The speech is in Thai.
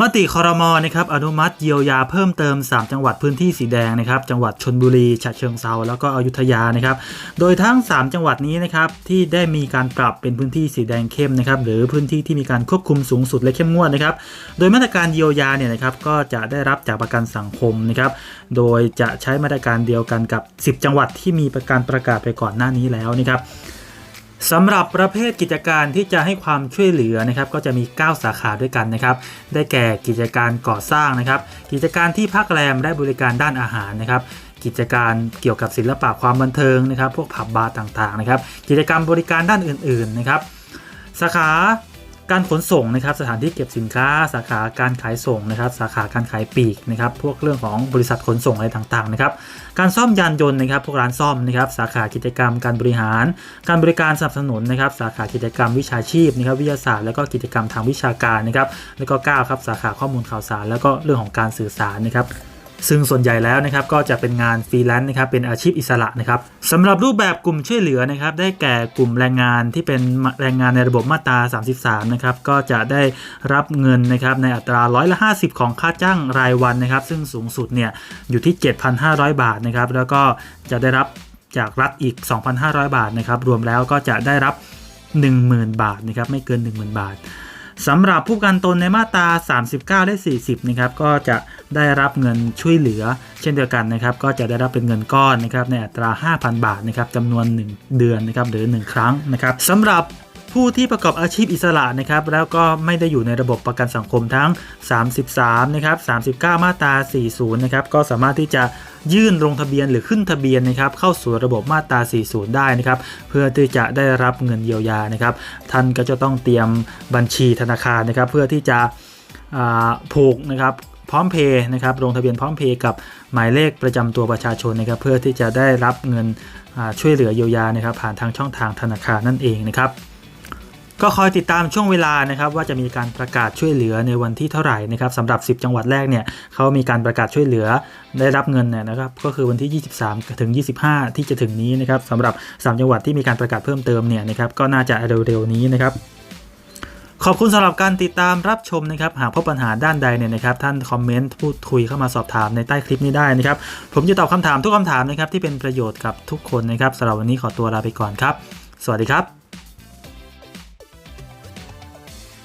มติคอรมอนะครับอนุมัติเยียวยาเพิ่มเติม 3 จังหวัดพื้นที่สีแดงนะครับจังหวัดชนบุรีฉะเชิงเซาแล้วก็อยุธยานะครับโดยทั้ง 3 จังหวัดนี้นะครับที่ได้มีการปรับเป็นพื้นที่สีแดงเข้มนะครับหรือพื้นที่ที่มีการควบคุมสูงสุดและเข้มงวดนะครับโดยมาตรการเยียวยาเนี่ยนะครับก็จะได้รับจากประกันสังคมนะครับโดยจะใช้มาตรการเดียวกันกับ 10 จังหวัดที่มีประการประกาศไปก่อนหน้านี้แล้วนะครับ สำหรับประเภทกิจการที่จะให้ความช่วยเหลือนะครับ ก็จะมี 9 สาขาด้วยกันนะครับ ได้แก่กิจการก่อสร้างนะครับ กิจการที่พักแรมและบริการด้านอาหารนะครับ กิจการเกี่ยวกับศิลปะความบันเทิงนะครับ พวกผับบาร์ต่างๆนะครับ กิจกรรมบริการด้านอื่นๆนะครับ สาขา การขนส่งนะครับสถานที่เก็บสินค้าสาขาการขายส่งนะครับ สาขาการขายปลีกนะครับ พวกเรื่องของบริษัทขนส่งอะไรต่างๆนะครับ การซ่อมยานยนต์นะครับ พวกร้านซ่อมนะครับ สาขากิจกรรมการบริหาร การบริการสนับสนุนนะครับ สาขากิจกรรมวิชาชีพนะครับวิทยาศาสตร์แล้วก็กิจกรรมทางวิชาการนะครับ แล้วก็9ครับสาขาข้อมูลข่าวสาร แล้วก็เรื่องของการสื่อสารนะครับ ซึ่งส่วนใหญ่แล้วนะครับก็จะเป็นงานฟรีแลนซ์นะครับเป็นอาชีพอิสระนะครับสำหรับรูปแบบกลุ่มช่วยเหลือนะครับได้แก่กลุ่มแรงงานที่เป็นแรงงานในระบบมาตรา 33นะครับก็จะได้รับเงินนะครับในอัตราร้อยละ 50 ของค่าจ้างรายวันนะครับ ซึ่งสูงสุดเนี่ยอยู่ที่ 7,500 บาทนะครับแล้วก็จะได้รับจากรัฐอีก 2,500 บาทนะครับรวมแล้วก็จะได้รับ 10,000 บาทนะครับไม่เกิน 10,000 บาท สำหรับผู้ประกันตนในมาตรา 39 และ 40 นะครับ ก็จะได้รับเงินช่วยเหลือ เช่นเดียวกันนะครับ ก็จะได้รับเป็นเงินก้อนนะครับในอัตรา 5,000 บาทนะครับจำนวน 1 เดือนนะครับหรือ 1 ครั้งนะครับสำหรับ ผู้ที่ประกอบอาชีพอิสระนะครับแล้วก็ไม่ได้อยู่ในระบบประกันสังคมทั้ง 33 นะครับ 39 มาตรา 40 นะครับก็สามารถที่จะยื่นลงทะเบียนหรือขึ้นทะเบียนนะครับเข้าสู่ระบบมาตรา 40 ได้นะครับเพื่อที่จะได้รับเงินเยียวยานะครับท่านก็จะต้องเตรียมบัญชีธนาคารนะครับเพื่อที่จะผูกนะครับพร้อมเพย์นะครับลงทะเบียนพร้อมเพย์กับหมายเลขประจำตัวประชาชนนะครับเพื่อที่จะได้รับเงินช่วยเหลือเยียวยานะครับผ่านทางช่องทางธนาคารนั่นเองนะครับ ก็คอยติดตามช่วงเวลานะครับว่าจะมีการประกาศช่วยเหลือในวันที่เท่าไหร่นะครับสำหรับ 10 จังหวัดแรกเนี่ยเขามีการประกาศช่วยเหลือได้รับเงินนนะครับก็คือวันที่ 23 ถึง 25 ที่จะถึงนี้นะครับสำหรับ 3 จังหวัดที่มีการประกาศเพิ่มเติมเนี่ยนะครับก็น่าจะเร็วๆนี้นะครับขอบคุณสำหรับการติดตามรับชมนะครับ หากพบปัญหาด้านใดเนี่ยนะครับท่านคอมเมนต์พูดคุยเข้ามาสอบถามในใต้คลิปนี้ได้นะครับ ผมจะตอบคำถามทุกคำถามนะครับที่เป็นประโยชน์กับทุกคนนะครับสำหรับวันนี้ขอตัวลาไปก่อนครับ สวัสดีครับ